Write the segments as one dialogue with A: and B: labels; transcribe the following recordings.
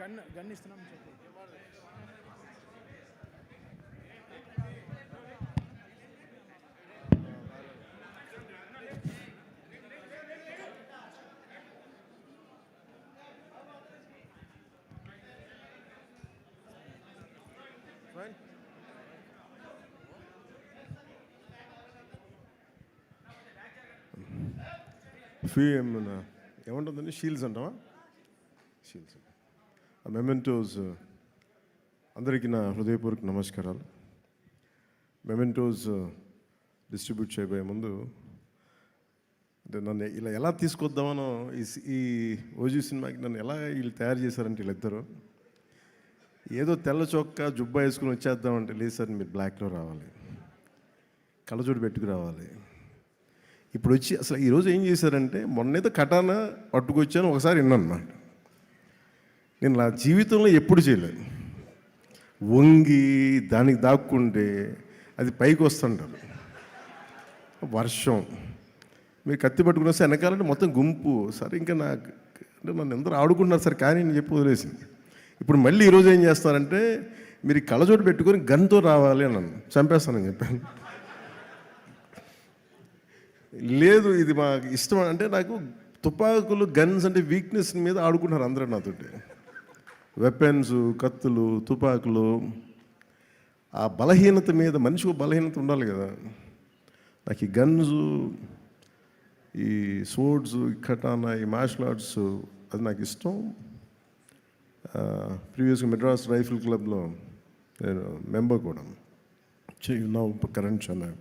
A: Gun gun ఇస్తున్నాం చెప్పు.
B: Fee మన ఏముంటుందండి? షీల్డ్స్ అంటావా? షీల్డ్స్ మెమెంటోస్ అందరికీ నా హృదయపూర్వక నమస్కారాలు. మెమెంటోస్ డిస్ట్రిబ్యూట్ చేయబోయే ముందు అంటే నన్ను ఇలా ఎలా తీసుకొద్దామనో ఈ ఈ ఓజీ సినిమాకి నన్ను ఎలా వీళ్ళు తయారు చేశారంటే వీళ్ళిద్దరు ఏదో తెల్ల చొక్క జుబ్బా వేసుకుని వచ్చేద్దామంటే లేదు సార్ మీరు బ్లాక్లో రావాలి. కళ్ళజోడు పెట్టుకు రావాలి. ఇప్పుడు వచ్చి అసలు ఈరోజు ఏం చేశారంటే మొన్నైతే కటాన పట్టుకొచ్చాను ఒకసారి విన్నాను అన్నమాట. నేను నా జీవితంలో ఎప్పుడు చేయలేదు. వంగి దానికి దాక్కుంటే అది పైకి వస్తుంటారు. వర్షం. మీరు కత్తి పట్టుకున్న వస్తే వెనకాలంటే మొత్తం గుంపు. సరే ఇంకా నాకు అంటే నన్ను అందరూ ఆడుకుంటున్నారు సార్ కానీ నేను చెప్పి వదిలేసింది. ఇప్పుడు మళ్ళీ ఈరోజు ఏం చేస్తారంటే మీరు కళ్ళజోటు పెట్టుకొని గన్తో రావాలి అన్నాను. చంపేస్తానని చెప్పాను. లేదు ఇది మాకు ఇష్టం అంటే నాకు తుపాకులు గన్స్ అంటే వీక్నెస్ మీద ఆడుకుంటున్నారు అందరూ నాతోటి. వెపన్స్ కత్తులు తుపాకులు ఆ బలహీనత మీద మనిషికి బలహీనత ఉండాలి కదా. నాకు ఈ గన్స్ ఈ స్వోర్డ్స్ ఈ కటానా ఈ మార్షల్ ఆర్ట్స్ అది నాకు ఇష్టం. ప్రీవియస్గా మెడ్రాస్ రైఫిల్ క్లబ్లో నేను మెంబర్ కూడా. నా కరెంట్ ఛానల్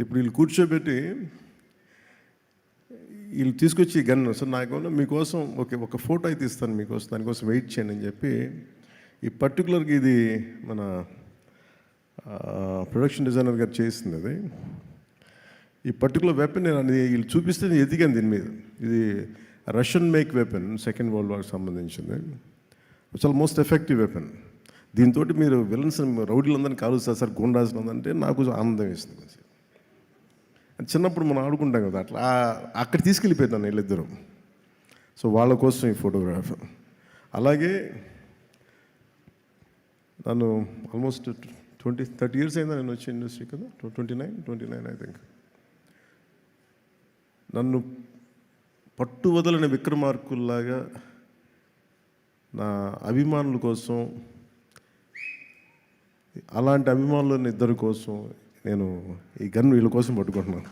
B: ఇప్పుడు వీళ్ళు కూర్చోబెట్టి వీళ్ళు తీసుకొచ్చి గన్ సో నాకు మీకోసం ఓకే ఒక ఫోటో అయితే ఇస్తాను మీకోసం దానికోసం వెయిట్ చేయండి అని చెప్పి ఈ పర్టికులర్గా ఇది మన ప్రొడక్షన్ డిజైనర్ గారు చేసింది అది. ఈ పర్టికులర్ వెపన్ నేను అది వీళ్ళు చూపిస్తే నేను ఎదిగాను దీని మీద. ఇది Russian make weapon second world వార్కి సంబంధించింది. చాలా మోస్ట్ ఎఫెక్టివ్ వెపన్. దీంతో మీరు విలన్స్ రౌడీలందరినీ కాలుస్తారు సార్ గుండాల్సిన అంటే నాకు ఆనందం వేసింది కొంచెం. చిన్నప్పుడు మనం ఆడుకుంటాం కదా అట్లా. అక్కడ తీసుకెళ్ళిపోయాను వీళ్ళిద్దరు. సో వాళ్ళ కోసం ఈ ఫోటోగ్రాఫ్. అలాగే నన్ను ఆల్మోస్ట్ ట్వంటీ థర్టీ ఇయర్స్ అయిందా నేను వచ్చే ఇండస్ట్రీ కదా? Twenty nine twenty nine I think నన్ను పట్టు వదలని విక్రమార్కుల్లాగా నా అభిమానుల కోసం అలాంటి అభిమానులు ఇద్దరి కోసం నేను ఈ గన్ వీళ్ళ కోసం పట్టుకుంటున్నాను.